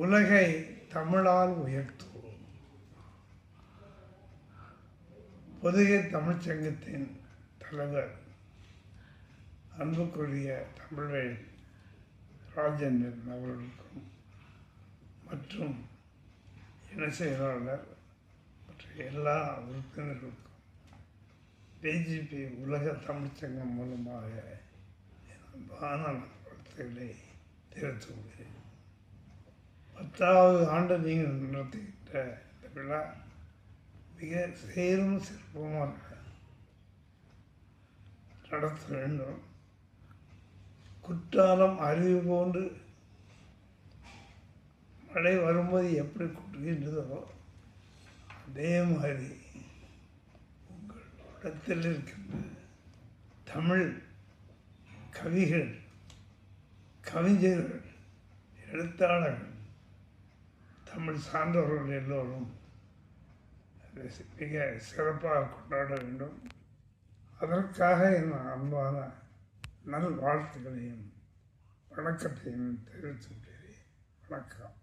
உலகை தமிழால் உயர்த்துவோம். பொதுகை தமிழ்ச்சங்கத்தின் தலைவர் அன்புக்குரிய தமிழ்வேல் ராஜேந்திரன் அவர்களுக்கும் மற்றும் இணை செயலாளர் மற்ற எல்லா உறுப்பினர்களுக்கும் பிஜிபி உலக தமிழ்ச்சங்கம் மூலமாக அன்பான வாழ்த்துக்களை தெரிவித்துக் கொள்கிறேன். பத்தாவது ஆண்டு நீங்கள் நடத்துகின்ற இந்த விழா மிக சீரும் சிறப்புமாக நடத்த வேண்டும். குற்றாலம் அருவி போன்று மழை வரும்போது எப்படி கொட்டுகின்றதோ அதே மாதிரி உங்கள் இடத்தில் இருக்கின்ற தமிழ் கவிகள் கவிஞர்கள் எழுத்தாளர்கள் தமிழ் சார்ந்தவர்கள் எல்லோரும் அதை மிக சிறப்பாக கொண்டாட வேண்டும். அதற்காக என் அன்பான நல்வாழ்த்துக்களையும் வணக்கத்தையும் தெரிவித்துக்கிறேன் வணக்கம்.